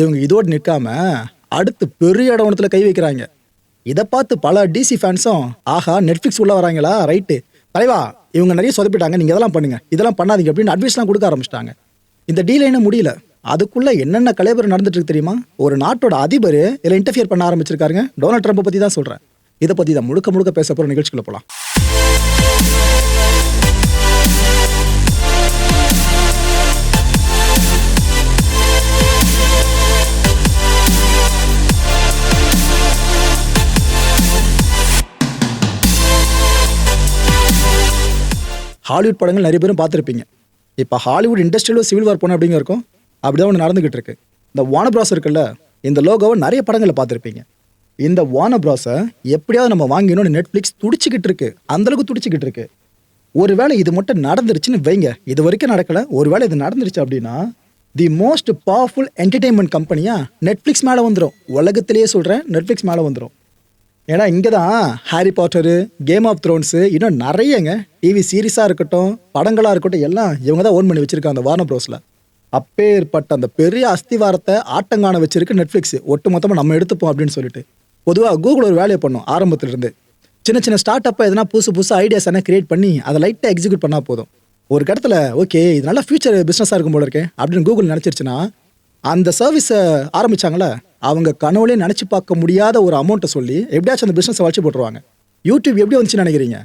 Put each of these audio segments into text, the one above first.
இவங்க இதோடு நிற்காம அடுத்து பெரிய இடவனத்தில் கை வைக்கிறாங்க. இதை பார்த்து பல டிசி ஃபேன்ஸும் ஆஹா நெட்ஃப்ளிக்ஸ் உள்ள வராங்களா? ரைட்டு தலைவா இவங்க நிறைய சொதப்பிட்டாங்க. நீங்கள் இதெல்லாம் பண்ணுங்கள் இதெல்லாம் பண்ணாதீங்க அப்படின்னு அட்வைஸ்லாம் கொடுக்க ஆரம்பிச்சிட்டாங்க. இந்த டீல் என்ன முடியல. அதுக்குள்ளே என்னென்ன கலைபரம் நடந்துட்டு இருக்கு தெரியுமா? ஒரு நாட்டோட அதிபர் இதில் இன்டர்ஃபியர் பண்ண ஆரம்பிச்சிருக்காருங்க. டொனால்ட் ட்ரம்ப்பை பற்றி தான் சொல்கிறேன் இதை பற்றி தான் முழுக்க முழுக்க பேச போகிற நிகழ்ச்சிக்குள்ளே போகலாம் ஹாலிவுட் படங்கள் நிறைய பேரும் பார்த்துருப்பீங்க. இப்போ ஹாலிவுட் இண்டஸ்ட்ரியில் சிவில் வார் போன அப்படிங்க இருக்கும். அப்படிதான் ஒன்று நடந்துகிட்டு இருக்கு. இந்த வான ப்ராஸ் இருக்குல்ல இந்த லோகோவை நிறைய படங்களில் பார்த்துருப்பீங்க. இந்த வான ப்ராஸை எப்படியாவது நம்ம வாங்கினோம்னு நெட்ஃப்ளிக்ஸ் துடிச்சிக்கிட்டு இருக்கு. அந்தளவுக்கு துடிச்சிக்கிட்டு இருக்கு. ஒருவேளை இது மட்டும் நடந்துருச்சுன்னு வைங்க. இது வரைக்கும் நடக்கல. ஒருவேளை இது நடந்துருச்சு அப்படின்னா தி மோஸ்ட் பவர்ஃபுல் என்டர்டெயின்மெண்ட் கம்பெனியா நெட்ஃப்ளிக்ஸ் மேலே வந்துடும் உலகத்திலேயே சொல்கிறேன் நெட்ஃப்ளிக்ஸ் மேலே வந்துடும் ஏன்னா இங்கே தான் Harry Potter game of Thrones இன்னும் நிறையங்க. டிவி சீரீஸாக இருக்கட்டும் படங்களாக இருக்கட்டும் எல்லாம் இவங்க தான் ஓன் பண்ணி வச்சுருக்காங்க அந்த வார்னர் ப்ரோஸில் அப்பேற்பட்ட அந்த பெரிய அஸ்திவாரத்தை ஆட்டங்கான வச்சிருக்கு நெட்ஃப்ளிக்ஸ் ஒட்டு மொத்தமாக நம்ம எடுத்துப்போம் அப்படின்னு சொல்லிட்டு. பொதுவாக கூகுள் ஒரு வேலையை பண்ணும் ஆரம்பத்துலேருந்து. சின்ன சின்ன ஸ்டார்ட் அப்பை எதனா புதுசு புதுசு ஐடியாஸ் என்ன கிரியேட் பண்ணி அதை லைட்டாக எக்ஸிக்யூட் பண்ணால் போதும். ஒரு இடத்துல ஓகே இது நல்லா ஃபியூச்சர் பிஸ்னஸாக இருக்கும் போல இருக்கே அப்படின்னு கூகுள் நினச்சிருச்சுன்னா அந்த சர்வீஸை ஆரம்பித்தாங்களே அவங்க கனவுலே நினச்சி பார்க்க முடியாத ஒரு அமௌண்ட்டை சொல்லி எப்படியாச்சும் அந்த பிஸ்னஸை வச்சு போட்டுருவாங்க. யூடியூப் எப்படி வந்துச்சுன்னு நினைக்கிறீங்க?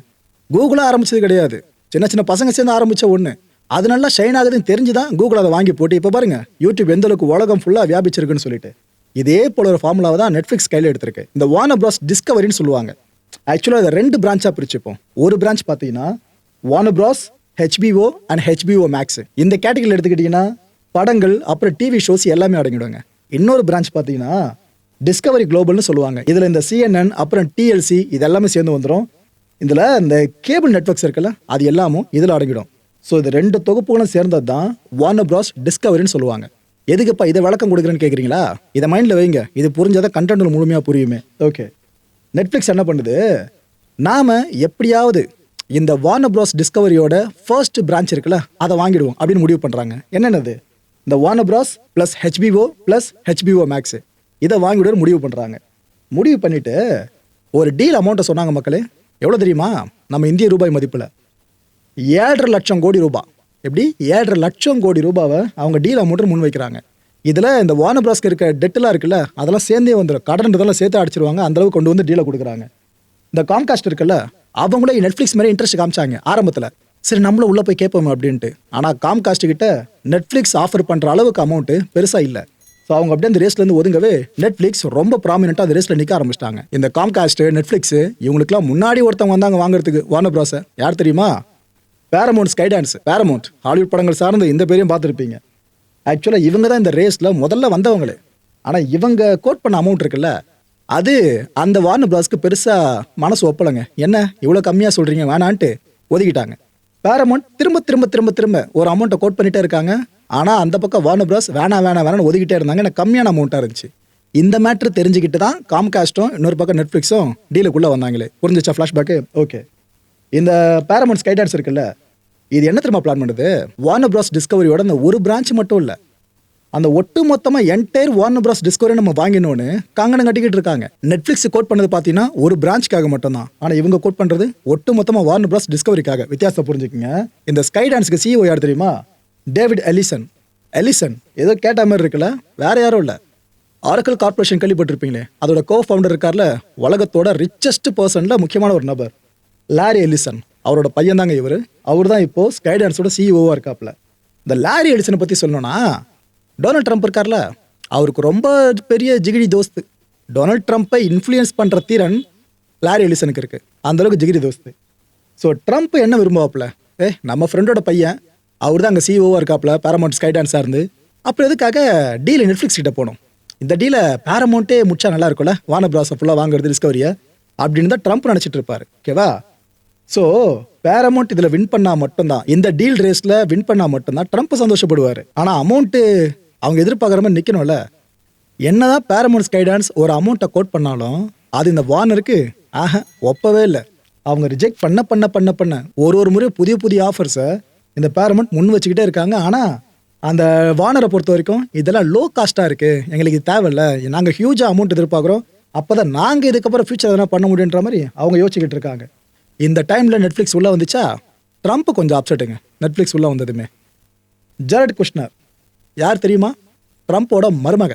கூகுளாக ஆரம்பிச்சது கிடையாது. சின்ன சின்ன பசங்க சேர்ந்து ஆரம்பித்த ஒன்று அது நல்லா ஷைன் ஆகுதுன்னு தெரிஞ்சு தான் கூகுள் அதை வாங்கி போட்டு இப்போ பாருங்கள் யூடியூப் எந்த அளவுக்கு உலகம் ஃபுல்லாக வியாபிச்சிருக்குன்னு சொல்லிட்டு. இதே போல ஒரு ஃபார்முலாவை தான் நெட்ஃப்ளிக்ஸ் கையில் எடுத்திருக்கு. இந்த வார்னர் ப்ராஸ் டிஸ்கவரின்னு சொல்லுவாங்க. ஆக்சுவலாக அதை ரெண்டு பிரான்ச்சாக பிரிச்சுப்போம். ஒரு பிரான்ச் பார்த்தீங்கன்னா Warner Bros HBO and HBO Max இந்த கேட்டகரியில் எடுத்துக்கிட்டிங்கன்னா படங்கள் அப்புறம் டிவி ஷோஸ் எல்லாமே அடங்கிடுவாங்க. இன்னொரு பிரான்ச் பார்த்தீங்கன்னா டிஸ்கவரி குளோபல்னு சொல்லுவாங்க. இதில் இந்த சிஎன்என் அப்புறம் டிஎல்சி இது எல்லாமே சேர்ந்து வந்துடும் இதில் இந்த கேபிள் நெட்ஒர்க்ஸ் இருக்குல்ல அது எல்லாமும் இதில் அடங்கிடும். ஸோ இது ரெண்டு தொகுப்புகளும் சேர்ந்தது தான் வார்னர் ப்ராஸ் டிஸ்கவரின்னு சொல்லுவாங்க. எதுக்குப்பா இதை விளக்கம் கொடுக்குறேன்னு கேட்குறீங்களா இதை மைண்டில் வைங்க. இது புரிஞ்சாதான் கண்டென்ட் முழுமையாக புரியுமே. ஓகே நெட்ஃப்ளிக்ஸ் என்ன பண்ணுது? நாம் எப்படியாவது இந்த வார்னர் ப்ராஸ் டிஸ்கவரியோட ஃபர்ஸ்ட் பிரான்ச் இருக்குல்ல அதை வாங்கிடுவோம் அப்படின்னு முடிவு பண்ணுறாங்க என்னென்னது? இந்த Warner Bros plus HBO plus HBO Max இதை வாங்கிவிட முடிவு பண்ணுறாங்க முடிவு பண்ணிட்டு ஒரு டீல் அமௌண்ட்டை சொன்னாங்க மக்களே. எவ்வளோ தெரியுமா? நம்ம இந்திய ரூபாய் மதிப்பில். ஏழரை லட்சம் கோடி ரூபாய். எப்படி? ஏழரை லட்சம் கோடி ரூபாவை அவங்க டீல் அமௌண்ட்டு முன் வைக்கிறாங்க. இதில் இந்த வானபிராஸ்க்கு ப்ராஸ்க்கு இருக்க டெட்டெல்லாம் இருக்குல்ல அதெல்லாம் சேர்ந்தே வந்துடும் கடன் இதெல்லாம் சேர்த்து அடிச்சிருவாங்க. அந்த அளவுக்கு கொண்டு வந்து டீலை கொடுக்குறாங்க. இந்த காம்காஸ்ட் இருக்குல்ல அவங்களே நெட்ஃப்ளிக்ஸ் மாதிரி இன்ட்ரெஸ்ட் காமிச்சாங்க ஆரம்பத்தில். சரி நம்மளும் உள்ளே போய் கேட்போம் அப்படின்ட்டு. ஆனால் காம்காஸ்ட் கிட்ட நெட்ஃப்ளிக்ஸ் ஆஃபர் பண்ணுற அளவுக்கு அமௌண்ட்டு பெருசாக இல்லை. ஸோ அவங்க அப்படியே அந்த ரேஸ்லேருந்து ஒதுங்கவே நெட்ஃப்ளிக்ஸ் ரொம்ப ப்ராமினெண்ட்டாக அந்த ரேஸில் நிற்க ஆரம்பிச்சிட்டாங்க. இந்த காம்காஸ்ட் நெட்ஃப்ளிக்ஸ் இவங்களுக்குலாம் முன்னாடி ஒருத்தவங்க வந்தாங்க வாங்குறதுக்கு. வார்னர் ப்ராஸை யார் தெரியுமா? Paramount Skydance Paramount Hollywood படங்கள் சார்ந்து இந்த பேரையும் பார்த்துருப்பீங்க. ஆக்சுவலாக இவங்க தான் இந்த ரேஸில் முதல்ல வந்தவங்களே. ஆனால் இவங்க கோட் பண்ண அமௌண்ட் இருக்குல்ல அது அந்த வார்னர் பிராஸ்க்கு பெருசாக மனசு ஒப்பலைங்க. என்ன? இவ்வளோ கம்மியாக சொல்கிறீங்க வேணான்ட்டு ஒதுக்கிட்டாங்க. பேரமௌண்ட் திரும்ப திரும்ப திரும்ப திரும்ப ஒரு அமௌண்ட்டை கோட் பண்ணிட்டே இருக்காங்க. ஆனால் அந்த பக்கம் வார்னர் ப்ராஸ் வேணாம் வேணாம் வேணாம்னு ஒதுக்கிட்டே இருந்தாங்க. எனக்கு கம்மியான அமௌண்ட்டாக இருந்துச்சு. இந்த மேட்ரு தெரிஞ்சுக்கிட்டு தான் காம்காஸ்ட்டும் இன்னொரு பக்கம் நெட்ஃப்ளிக்ஸும் டீலுக்குள்ளே வந்தாங்களே. புரிஞ்சிச்சா ஃப்ளாஷ்பேக்கு ஓகே இந்த பேரமௌண்ட் ஸ்கை டான்ஸ் இருக்குல்ல இது என்ன திரும்ப பிளான் பண்ணுது? வார்னர் ப்ராஸ் டிஸ்கவரியோட அந்த ஒரு பிரான்ச் மட்டும் இல்லை. அந்த ஒட்டு மொத்தமாக என்டையர் வார்னர் பிராஸ் டிஸ்கவரி நம்ம வாங்கினோன்னு காங்கனம் கட்டிக்கிட்டு இருக்காங்க. நெட்ஃப்ளிக்ஸ் கோட் பண்ணது பார்த்தீங்கன்னா ஒரு பிரான்ச்சுக்காக மட்டும்தான். ஆனால் இவங்க கோட் பண்ணுறது ஒட்டு மொத்தமாக வார்னர் பிராஸ் டிஸ்கவரிக்காக வித்தியாசம் புரிஞ்சுக்கங்க. இந்த ஸ்கை டான்ஸ்க்கு சிஓ யார் தெரியுமா? டேவிட் எலிசன் எலிசன் ஏதோ கேட்ட மாதிரி இருக்குல்ல? வேற யாரும் இல்லை. ஆரக்கல் கார்பரேஷன் கேள்விப்பட்டிருப்பீங்களே. அதோட கோ ஃபவுண்டர் இருக்கார்ல உலகத்தோட ரிச்சஸ்ட் பர்சனில் முக்கியமான ஒரு நபர். லாரி எலிசன் அவரோட பையன் தாங்க இவர். அவர் தான் இப்போது ஸ்கை டான்ஸோட சிஇஓவாக இருக்காப்ல இந்த லாரி எலிசனை பற்றி சொல்லணும்னா டொனால்ட் ட்ரம்ப் இருக்கார்ல அவருக்கு ரொம்ப பெரிய ஜிகிடி தோஸ்து. டொனால்ட் ட்ரம்ப்பை இன்ஃப்ளூயன்ஸ் பண்ணுற திறன் லாரி எலிசனுக்கு இருக்குது அந்தளவுக்கு ஜிகிரி தோஸ்து. ஸோ ட்ரம்ப் என்ன விரும்புவாப்புல? ஏ நம்ம ஃப்ரெண்டோட பையன் அவர் தான் அங்கே சிஓவாக இருக்காப்புல பேரமௌண்ட் ஸ்கை டான்ஸாக இருந்து. அப்புறம் எதுக்காக டீல் நெட்ஃப்ளிக்ஸ் கிட்ட போகணும் இந்த டீலை பேரமௌண்ட்டே முடிச்சா நல்லா இருக்கும்ல? வான பிராஸை ஃபுல்லாக வாங்குறது டிஸ்கவரியை அப்படின்னு தான் ட்ரம்ப் நினச்சிட்டு இருப்பார். ஓகேவா ஸோ பேரமௌண்ட் இதில் வின் பண்ணால் மட்டும்தான். இந்த டீல் ரேஸில் வின் பண்ணால் மட்டும்தான் ட்ரம்ப் சந்தோஷப்படுவார். ஆனால் அமௌண்ட்டு அவங்க எதிர்பார்க்குற மாதிரி நிற்கணும்ல என்னதான் பேரமௌண்ட் ஸ்கைடான்ஸ் ஒரு அமௌண்ட்டை கோட் பண்ணாலும் அது இந்த வார்னருக்கு ஆஹ ஒப்பவே இல்லை. அவங்க ரிஜெக்ட் பண்ண பண்ண பண்ண பண்ண ஒரு ஒரு முறை புதிய புதிய ஆஃபர்ஸை இந்த பேரமௌண்ட் முன் வச்சுக்கிட்டே இருக்காங்க. ஆனால் அந்த வானரை பொறுத்த வரைக்கும் இதெல்லாம் லோ காஸ்ட்டாக இருக்குது எங்களுக்கு இது தேவையில்ல. நாங்கள் ஹியூஜாக அமௌண்ட் எதிர்பார்க்குறோம். அப்போ தான் நாங்கள் இதுக்கப்புறம் ஃபியூச்சர் எதனா பண்ண முடியுன்ற மாதிரி அவங்க யோசிச்சுக்கிட்டு இருக்காங்க. இந்த டைமில் நெட்ஃப்ளிக்ஸ் உள்ளே வந்துச்சா? ட்ரம்ப் கொஞ்சம் அப்செட்டுங்க நெட்ஃப்ளிக்ஸ் உள்ளே வந்ததுமே. ஜெரட் குஷ்னர் யார் தெரியுமா? ட்ரம்ப்போட மருமக.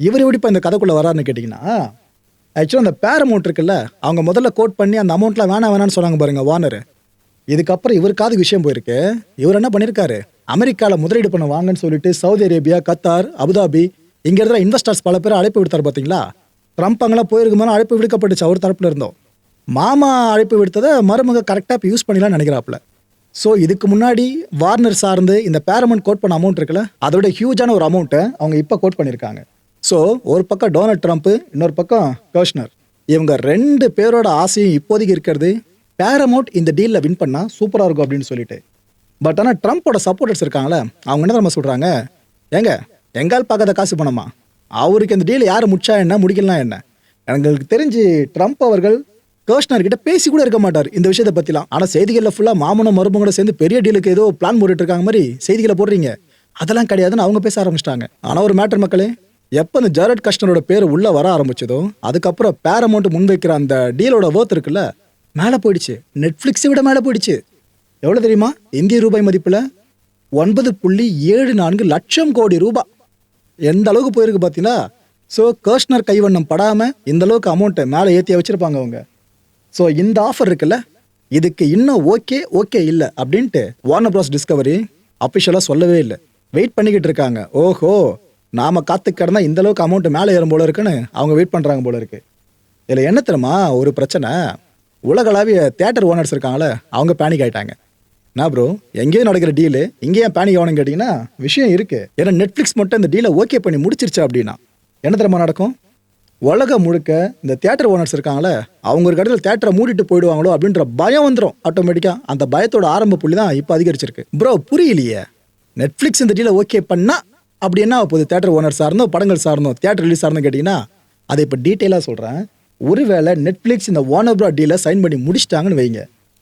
இவர் எப்படி இப்போ இந்த கதைக்குள்ளே வராருன்னு கேட்டிங்கன்னா ஆக்சுவலாக அந்த பேர் அமௌண்ட் இருக்குல்ல அவங்க முதல்ல கோட் பண்ணி அந்த அமௌண்ட்லாம் வேணாம் வேணாம்னு சொன்னாங்க பாருங்க வார்னர் இதுக்கப்புறம் இவருக்காவது விஷயம் போயிருக்கு. இவர் என்ன பண்ணியிருக்காரு அமெரிக்காவில் முதலீடு பண்ண வாங்கன்னு சொல்லிட்டு சவுதி அரேபியா கத்தார் அபுதாபி இங்கே இருக்கிற இன்வெஸ்டர்ஸ் பல பேர் அழைப்பு விடுத்தார் பார்த்தீங்களா ட்ரம்ப் அங்கெல்லாம் போயிருக்குமான அழைப்பு விடுக்கப்பட்டுச்சு அவர் தரப்பில் இருந்தோம். மாமா அழைப்பு விடுத்ததை மருமக கரெக்டாக இப்போ யூஸ் பண்ணிடலாம்னு நினைக்கிறாப்புல. ஸோ இதுக்கு முன்னாடி வார்னர் சார்ந்து இந்த பேரமௌண்ட் கோட் பண்ண அமௌண்ட் இருக்குல்ல அதோட ஹியூஜான ஒரு அமௌண்ட்டை அவங்க இப்போ கோட் பண்ணியிருக்காங்க ஸோ ஒரு பக்கம் டொனால்ட் ட்ரம்ப்பு இன்னொரு பக்கம் கர்ஷ்னர் இவங்க ரெண்டு பேரோட ஆசையும் இப்போதைக்கு இருக்கிறது பேரமௌண்ட் இந்த டீலில் வின் பண்ணால் சூப்பராக இருக்கும் அப்படின்னு சொல்லிட்டு. பட் ஆனால் ட்ரம்ப்போட சப்போர்ட்டர்ஸ் இருக்காங்களே அவங்க என்ன நம்ம சொல்கிறாங்க ஏங்க எங்கால் பார்க்காத காசு பணமா? அவருக்கு இந்த டீல் யார் முடிச்சா என்ன முடிக்கலாம் என்ன? எங்களுக்கு தெரிஞ்சு ட்ரம்ப் அவர்கள் கர்ஷ்னர் கிட்ட பேசி கூட இருக்க மாட்டார் இந்த விஷயத்தை பற்றிலாம் ஆனால் செய்திகளில் ஃபுல்லாக மாமனும் மருமகளோட சேர்ந்து பெரிய டீலுக்கு ஏதோ பிளான் போட்டுட்டு இருக்காங்க மாதிரி செய்திகளை போடுறீங்க. அதெல்லாம் கிடையாதுன்னு அவங்க பேச ஆரம்பிச்சிட்டாங்க. ஆனால் ஒரு மேட்டர் மக்களே எப்போ இந்த ஜாரட் கஷ்னரோட பேர் உள்ளே வர ஆரம்பிச்சதோ அதுக்கப்புறம் பேரமௌண்ட் முன்வைக்கிற அந்த டீலோட ஒர்த் இருக்குல்ல மேலே போயிடுச்சு. நெட்ஃப்ளிக்ஸை விட மேலே போயிடுச்சு. எவ்வளோ தெரியுமா? இந்திய ரூபாய் மதிப்பில் ஒன்பது புள்ளி ஏழு நான்கு லட்சம் கோடி ரூபாய் எந்த அளவுக்கு போயிருக்கு பார்த்தீங்களா ஸோ கர்ஷ்னர் கைவண்ணம் படாமல் இந்த அளவுக்கு அமௌண்ட்டை மேலே ஏற்றியா வச்சிருப்பாங்க அவங்க. ஸோ இந்த ஆஃபர் இருக்குல்ல? இதுக்கு இன்னும் ஓகே ஓகே இல்லை அப்படின்ட்டு வார்னர் ப்ராஸ் டிஸ்கவரி அஃபிஷியலாக சொல்லவே இல்லை. வெயிட் பண்ணிக்கிட்டு இருக்காங்க. ஓஹோ நாம காத்து கிடந்தா இந்த அளவுக்கு அமௌண்ட் மேலே ஏறும் போல இருக்குன்னு அவங்க வெயிட் பண்ணுறாங்க போல இருக்கு. இதில் என்ன தெரியுமா? ஒரு பிரச்சனை. உலகளாவிய தேட்டர் ஓனர்ஸ் இருக்காங்களே அவங்க பேனிக் ஆகிட்டாங்க நான் ப்ரோ எங்கேயும் நடக்கிற டீலு இங்கேயும் பேனிக் ஆகணும்னு கேட்டிங்கன்னா விஷயம் இருக்குது ஏன்னா நெட்ஃப்ளிக்ஸ் மட்டும் இந்த டீலை ஓகே பண்ணி முடிச்சிருச்சு அப்படின்னா என்ன தெரியுமா நடக்கும்? உலகம் முழுக்க இந்த தியேட்டர் ஓனர்ஸ் இருக்காங்களே அவங்க ஒரு இடத்துல தேட்டரை மூடிட்டு போயிடுவாங்களோ அப்படின்ற பயம் வந்துடும் ஆட்டோமேட்டிக்காக அந்த பயத்தோட ஆரம்ப புள்ளி தான் இப்போ அதிகரிச்சிருக்கு. ப்ரோ புரியலையே. நெட்ஃப்ளிக்ஸ் இந்த டீலை ஓகே பண்ணால் அப்படி என்ன போகுது? தேட்டர் ஓனர் சார்ந்தோ படங்கள் சார்ந்தோ தேட்டர் ரிலீஸ் சார்ந்தோ கேட்டிங்கன்னா அதை இப்போ டீட்டெயிலாக சொல்கிறேன் ஒருவேளை நெட்ஃப்ளிக்ஸ் இந்த வார்னர் ப்ரா டீலை சைன் பண்ணி முடிச்சிட்டாங்கன்னு வைங்க.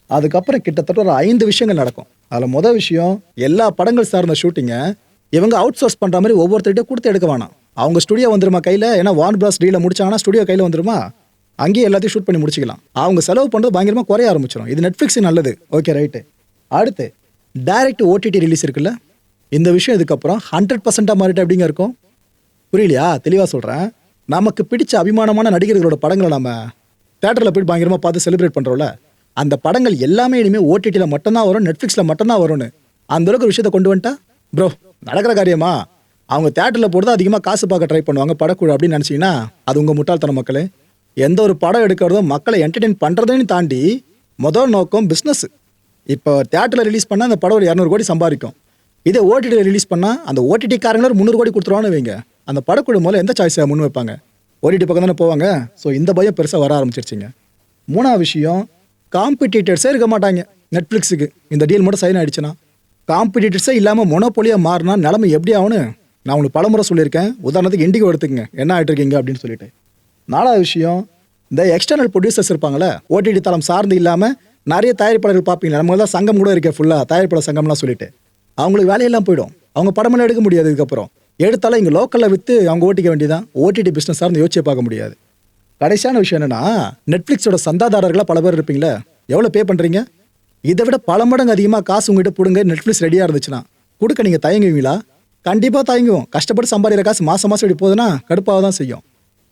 அதுக்கப்புறம் கிட்டத்தட்ட ஒரு ஐந்து விஷயங்கள் நடக்கும். அதில் மொதல் விஷயம் எல்லா படங்கள் சார்ந்த ஷூட்டிங்கை இவங்க அவுட் சோர்ஸ் பண்ணுற மாதிரி ஒவ்வொருத்தர்கிட்ட கொடுத்து எடுக்க வேணாம். அவங்க ஸ்டுடியோ வந்துருமா கையில்? ஏன்னா வான் பிளாஸ் டீலை முடிச்சாங்கன்னா ஸ்டுடியோ கையில் வந்துருமா? அங்கேயே எல்லாத்தையும் ஷூட் பண்ணி முடிச்சிக்கலாம். அவங்க செலவு பண்ணுறது பயங்கரமாக குறைய ஆரம்பிச்சிடும் இது நெட்ஃப்ளிக்ஸ் நல்லது. ஓகே ரைட்டு அடுத்து டைரக்ட் ஓடிடி ரிலீஸ் இருக்குல்ல? இந்த விஷயம் இதுக்கப்புறம் ஹண்ட்ரட் பர்சன்ட்டாக மாறிட்டு அப்படிங்க இருக்கும்? புரியலையா? தெளிவாக சொல்கிறேன் நமக்கு பிடிச்ச அபிமானமான நடிகர்களோட படங்களை நம்ம தேட்டரில் போய் பயங்கரமாக பார்த்து செலிப்ரேட் பண்ணுறோம்ல அந்த படங்கள் எல்லாமே இனிமேல் ஓடிடியில் மட்டும்தான் வரும் நெட்ஃப்ளிக்ஸில் மட்டும்தான் வரும்னு. அந்த அளவுக்கு விஷயத்தை கொண்டு வந்துட்டா? ப்ரோ நடக்கிற காரியமா? அவங்க தேட்டரில் போட்டு அதிகமாக காசு பார்க்க ட்ரை பண்ணுவாங்க படக்குழு அப்படின்னு நினச்சிங்கன்னா அது உங்கள் முட்டாள்தன மக்களே. எந்த ஒரு படம் எடுக்கிறதும் மக்களை என்டர்டெயின் பண்ணுறதையும் தாண்டி முதல் நோக்கம் பிஸ்னஸ் இப்போ தேட்டரில் ரிலீஸ் பண்ணால் அந்த படம் ஒரு இரநூறு கோடி சம்பாதிக்கும். இதே ஓடிடியில் ரிலீஸ் பண்ணால் அந்த ஓடிடி காரங்கள ஒரு முந்நூறு கோடி கொடுத்துருவான்னு வைங்க. அந்த படக்குழு முதல்ல எந்த சாய்ஸை முன் வைப்பாங்க? ஓடிடி பக்கம் தானே போவாங்க? ஸோ இந்த பயம் பெருசாக வர ஆரம்பிச்சிருச்சிங்க. மூணாவது விஷயம் காம்படிட்டர்ஸே இருக்க மாட்டாங்க. நெட்ஃப்ளிக்ஸுக்கு இந்த டீல் மட்டும் சைன் ஆகிடுச்சுன்னா காம்படிட்டர்ஸே இல்லாமல் மொனோபொலியாக மாறினா நிலமை எப்படி ஆகும்னு நான் உங்களுக்கு பலமுறை சொல்லியிருக்கேன். உதாரணத்துக்கு இண்டிகோ எடுத்துக்கங்க. என்ன ஆகிட்டு இருக்கீங்க அப்படின்னு சொல்லிட்டு. நாலாவது விஷயம் இந்த எக்ஸ்டர்னல் ப்ரொடியூசர்ஸ் இருப்பாங்களே ஓடிடி தளம் சார்ந்து இல்லாமல் நிறைய தயாரிப்பாளர்கள் பார்ப்பீங்க. நம்ம தான் சங்கம் கூட இருக்கே ஃபுல்லாக தயாரிப்பாளர் சங்கம்லாம் சொல்லிட்டு. அவங்களுக்கு வேலையெல்லாம் போயிடும். அவங்க படமெல்லாம் எடுக்க முடியாது இதுக்கப்புறம். எடுத்தாலும் இங்கே லோக்கலில் விற்று அவங்க ஓட்டிக்க வேண்டியதான் ஓடிடி பிஸ்னஸ் சார்ந்து யோசிச்சு பார்க்க முடியாது. கடைசியான விஷயம் என்னென்னா நெட்ஃப்ளிக்ஸோட சந்தாதாரர்களாக பல பேர் இருப்பீங்களே எவ்வளோ பே பண்ணுறீங்க இதை விட பல மடங்கு அதிகமாக காசு உங்ககிட்ட பிடுங்க நெட்ஃப்ளிக்ஸ் ரெடியாக இருந்துச்சுன்னா கொடுக்க நீங்கள் தயங்குவீங்களா? கண்டிப்பாக தயங்குவோம். கஷ்டப்பட்டு சம்பாதிக்கிற காசு மாதம் மாதம் இப்படி போகுதுன்னா கடுப்பாக தான் செய்யும்.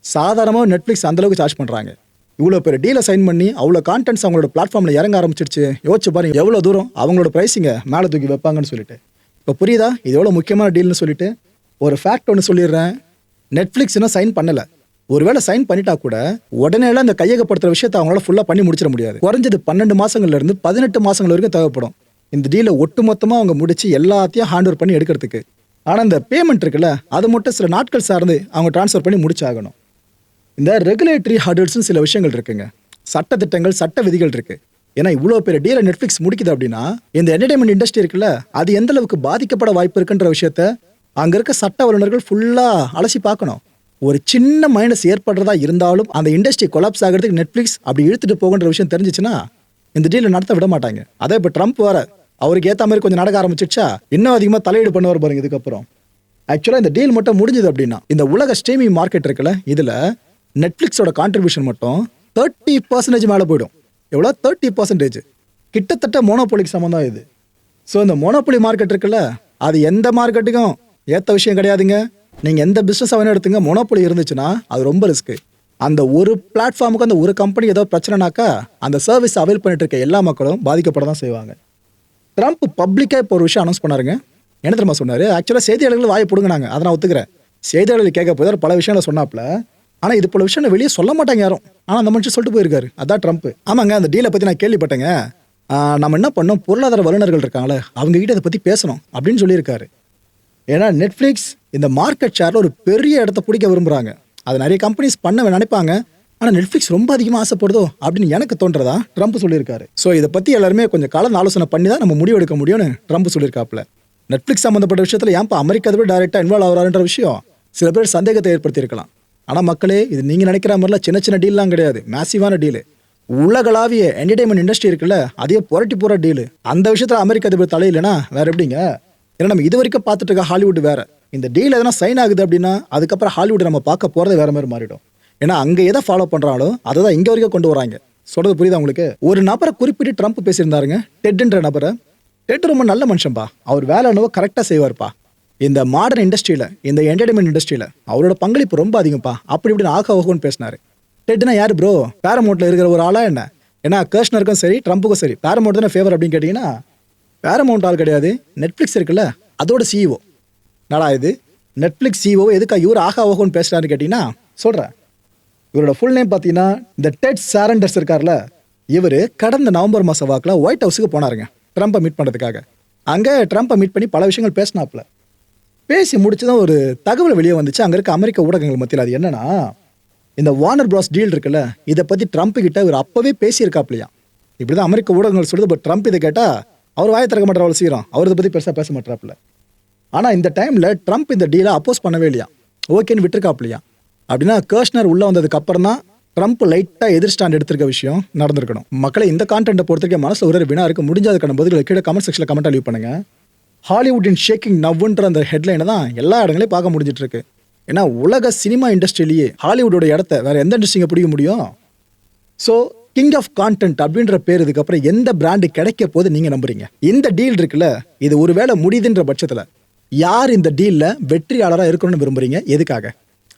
சாதாரணமாக நெட்ஃப்ளிக்ஸ் அந்தளவுக்கு சார்ஜ் பண்ணுறாங்க இவ்வளோ பேர் டீலை சைன் பண்ணி அவ்வளோ கான்டென்ட்ஸ் அவங்களோட பிளாட்ஃபார்மில் இறங்க ஆரம்பிச்சிருச்சு. யோசிச்சு பாருங்க எவ்வளோ தூரம் அவங்களோட ப்ரைஸிங்க மேலே தூக்கி வைப்பாங்கன்னு சொல்லிட்டு. இப்போ புரியுதா? இது எவ்வளோ முக்கியமான டீல்னு சொல்லிட்டு ஒரு ஃபேக்ட் ஒன்று சொல்லிடுறேன். நெட்ஃப்ளிக்ஸ் இன்னும் சைன் பண்ணலை. ஒருவேளை சைன் பண்ணிட்டா கூட உடனே அந்த கையகப்படுத்துற விஷயத்தை அவங்களால ஃபுல்லாக பண்ணி முடிச்சிட முடியாது. குறைஞ்சது பன்னெண்டு மாதங்கள்லேருந்து பதினெட்டு மாதங்கள் வரைக்கும் தேவைப்படும். இந்த டீலை ஒட்டுமொத்தமாக அவங்க முடிச்சு எல்லாத்தையும் ஹேண்ட் ஓவர் பண்ணி எடுக்கிறதுக்கு. ஆனால் இந்த பேமெண்ட் இருக்குல்ல அது மட்டும் சில நாட்கள் சார்ந்து அவங்க ட்ரான்ஸ்ஃபர் பண்ணி முடிச்சாகணும். இந்த ரெகுலேட்டரி ஹர்டல்ஸ்னு சில விஷயங்கள் இருக்குங்க. சட்ட திட்டங்கள் சட்ட விதிகள் இருக்குது ஏன்னா இவ்வளோ பெரிய டீலை நெட்ஃப்ளிக்ஸ் முடிக்குது அப்படின்னா இந்த என்டர்டைன்மெண்ட் இண்டஸ்ட்ரி இருக்குல்ல அது எந்த அளவுக்கு பாதிக்கப்பட வாய்ப்பு இருக்குன்ற விஷயத்த அங்கே இருக்க சட்ட வல்லுநர்கள் ஃபுல்லாக அலசி பார்க்கணும். ஒரு சின்ன மைனஸ் ஏற்படுறதா இருந்தாலும் அந்த இண்டஸ்ட்ரி கொலாப்ஸ் ஆகிறதுக்கு நெட்ஃப்ளிக்ஸ் அப்படி இழுத்துட்டு போகுன்ற விஷயம் தெரிஞ்சிச்சுன்னா இந்த டீலை நடத்த விட மாட்டாங்க. அதே இப்போ ட்ரம்ப் வர அவருக்கு ஏற்ற மாதிரி கொஞ்சம் நடக்க ஆரம்பிச்சிச்சா இன்னும் அதிகமாக தலையீடு பண்ணுவார் பாருங்க இதுக்கப்புறம். ஆக்சுவலாக இந்த டீல் மட்டும் முடிஞ்சது அப்படின்னா இந்த உலக ஸ்ட்ரீமிங் மார்க்கெட் இருக்குல்ல இதில் நெட்ஃப்ளிக்ஸோட கான்ட்ரிபியூஷன் மட்டும் தேர்ட்டி பர்சன்டேஜ் மேலே போயிடும். எவ்வளோ? தேர்ட்டி பர்சன்டேஜ் கிட்டத்தட்ட மோனோபோலிக்கு சம்மந்தம் இது. ஸோ இந்த மோனோபோலி மார்க்கெட் இருக்குல்ல அது எந்த மார்க்கெட்டுக்கும் ஏற்ற விஷயம் கிடையாதுங்க. நீங்கள் எந்த பிஸ்னஸ் வேணும் எடுத்துங்க மோனோபோலி இருந்துச்சுன்னா அது ரொம்ப ரிஸ்க்கு அந்த ஒரு பிளாட்ஃபார்முக்கு அந்த ஒரு கம்பெனி ஏதோ பிரச்சனைனாக்கா அந்த சர்வீஸ் அவைல் பண்ணிட்டு இருக்க எல்லா மக்களும் பாதிக்கப்பட தான் செய்வாங்க. ட்ரம்ப் பப்ளிக்காக இப்போ ஒரு விஷயம் அனௌன்ஸ் பண்ணாருங்க. என்ன தெரியுமா சொன்னார்? ஆக்சுவலாக செய்தியாளர்கள் வாயை பிடுங்கினாங்க. அதை நான் ஒத்துக்கிறேன். செய்தியாளர்கள் கேட்க போய் பல விஷயங்களை சொன்னாப்ல ஆனால் இது போல விஷயம் வெளியே சொல்ல மாட்டாங்க யாரும். ஆனால் அந்த மனுஷன் சொல்லிட்டு போயிருக்காரு. அதான் ட்ரம்ப் ஆமாங்க அந்த டீலை பற்றி நான் கேள்விப்பட்டேங்க. நம்ம என்ன பண்ணோம்? பொருளாதார வல்லுநர்கள் இருக்காங்களே அவங்க கிட்ட அதை பற்றி பேசணும் அப்படின்னு சொல்லியிருக்காரு. ஏன்னா நெட்ஃப்ளிக்ஸ் இந்த மார்க்கெட் ஷேரில் ஒரு பெரிய இடத்த பிடிக்க விரும்புகிறாங்க அது நிறைய கம்பெனிஸ் பண்ண நினைப்பாங்க. ஆனால் நெட்ஃப்ளிக்ஸ் ரொம்ப அதிகமாக ஆசைப்படுதோ அப்படின்னு எனக்கு தோன்றதா ட்ரம்ப் சொல்லியிருக்காரு. ஸோ இதை பற்றி எல்லாருமே கொஞ்சம் கலந்து ஆலோசனை பண்ணி தான் நம்ம முடிவு எடுக்க முடியும்னு ட்ரம்ப் சொல்லியிருக்காப்புல. நெட்ஃப்ளிக்ஸ் சம்மந்தப்பட்ட விஷயத்தில் ஏன்ப்பா அமெரிக்கா அதை டேரெக்டாக இன்வால்வ் ஆகிறான்ற விஷயம் சில பேர் சந்தேகத்தை ஏற்படுத்தியிருக்கலாம். ஆனால் மக்களே இது நீங்கள் நினைக்கிற மாதிரிலாம் சின்ன சின்ன டீல்லாம் கிடையாது. மேசிவான டீலு உலகளாவிய என்டர்டைன்மெண்ட் இண்டஸ்ட்ரி இருக்குல்ல அதே புரட்டி போகிற டீலு அந்த விஷயத்தில் அமெரிக்க அதிபர் தலையிலனா வேற எப்படிங்க? ஏன்னா நம்ம இது வரைக்கும் பார்த்துட்டு இருக்க ஹாலிவுட் வேற. இந்த டீல் எதனா சைன் ஆகுது அப்படின்னா அதுக்கப்புறம் ஹாலிவுட் நம்ம பார்க்க போகிறது வேற மாதிரி மாறிடும். ஏன்னா அங்கே எதை ஃபாலோ பண்ணுறாங்களோ அதை தான் இங்கே வரைக்கும் கொண்டு வராங்க. சொல்றது புரியுதா உங்களுக்கு? ஒரு நபரை குறிப்பிட்டு ட்ரம்ப் பேசியிருந்தாருங்க. டெட்ன்ற நபரை. டெட் ரொம்ப நல்ல மனுஷன்பா. அவர் வேலை என்னவோ கரெக்டாக செய்வார்ப்பா. இந்த மாடர்ன் இண்டஸ்ட்ரியில் இந்த என்டர்டைன்மெண்ட் இண்டஸ்ட்ரியில் அவரோட பங்களிப்பு ரொம்ப அதிகம்ப்பா அப்படி இப்படின்னு ஆக ஓகோன்னு பேசினாரு. டெட்னா யார் ப்ரோ பேரமோட்டில் இருக்கிற ஒரு ஆளா என்ன? ஏன்னா கர்ஷ்னருக்கும் சரி ட்ரம்ப்புக்கும் சரி பேரமௌண்ட் தானே ஃபேவர் அப்படின்னு கேட்டிங்கன்னா பேரமௌண்ட் ஆள் கிடையாது நெட்ஃப்ளிக்ஸ் இருக்குல்ல அதோட சிஇஓ நடா இது? நெட்ஃப்ளிக்ஸ் சிஇஓ எதுக்கா இவர் ஆகா ஓகோன்னு பேசுகிறாருன்னு கேட்டிங்கன்னா சொல்கிறேன் இவரோட ஃபுல் நேம் பார்த்தீங்கன்னா இந்த டெட் சாரண்டர்ஸ் இருக்கார்ல இவர் கடந்த நவம்பர் மாத வாக்கில் ஒயிட் ஹவுஸுக்கு போனாருங்க ட்ரம்ப்பை மீட் பண்ணுறதுக்காக அங்கே ட்ரம்ப்பை மீட் பண்ணி பல விஷயங்கள் பேசினாப்புல. பேசி முடிச்சதும் ஒரு தகவல் வெளியே வந்துச்சு. அங்கே இருக்க அமெரிக்க ஊடகங்கள் மத்தியில் அது என்னன்னா இந்த வார்னர் பிராஸ் டீல் இருக்குல்ல இதை பற்றி ட்ரம்ப் கிட்ட இவர் அப்போவே பேசியிருக்காப்லையா இப்படி தான் அமெரிக்க ஊடகங்கள் சொல்லுது பட் ட்ரம்ப் இதை கேட்டால் அவர் வாயை திறக்க மாட்டார் அவ்வளோ சீக்கிரம். அவர் இதை பற்றி பெருசாக பேச மாட்டாப்புல. ஆனால் இந்த டைமில் ட்ரம்ப் இந்த டீலை அப்போஸ் பண்ணவே இல்லையா. ஓகேன்னு விட்டுருக்காப்லையா அப்படின்னா கர்ஷ்னர் உள்ளே வந்ததுக்கு அப்புறம் தான் ட்ரம்ப் லைட்டாக எதிர் ஸ்டாண்ட் எடுத்திருக்க விஷயம் நடந்திருக்கணும். மக்களை இந்த கான்டென்ட்டை பொறுத்தவரைக்கும் மனசில் ஒரு வினா இருக்கு முடிஞ்சதுக்கான பதில்களை கீழே கமெண்ட் செக்ஷனில் கமெண்ட் லீவ் பண்ணுங்க. ஹாலிவுட்டின் ஷேக்கிங் நவ்வுன்ற அந்த ஹெட்லைனை தான் எல்லா இடங்களையும் பார்க்க முடிஞ்சிட்டு இருக்கு ஏன்னா உலக சினிமா இண்டஸ்ட்ரியிலேயே ஹாலிவுட்டோட இடத்த வேற எந்த இண்டஸ்ட்ரிங்க பிடிக்க முடியும்? ஸோ கிங் ஆஃப் கான்டென்ட் அப்படின்ற பேர் இதுக்கப்புறம் எந்த பிராண்டு கிடைக்க போது நீங்க நம்புறீங்க? இந்த டீல் இருக்குல்ல இது ஒருவேளை முடியுதுன்ற பட்சத்தில் யார் இந்த டீலில் வெற்றியாளராக இருக்கணும்னு விரும்புறீங்க? எதுக்காக?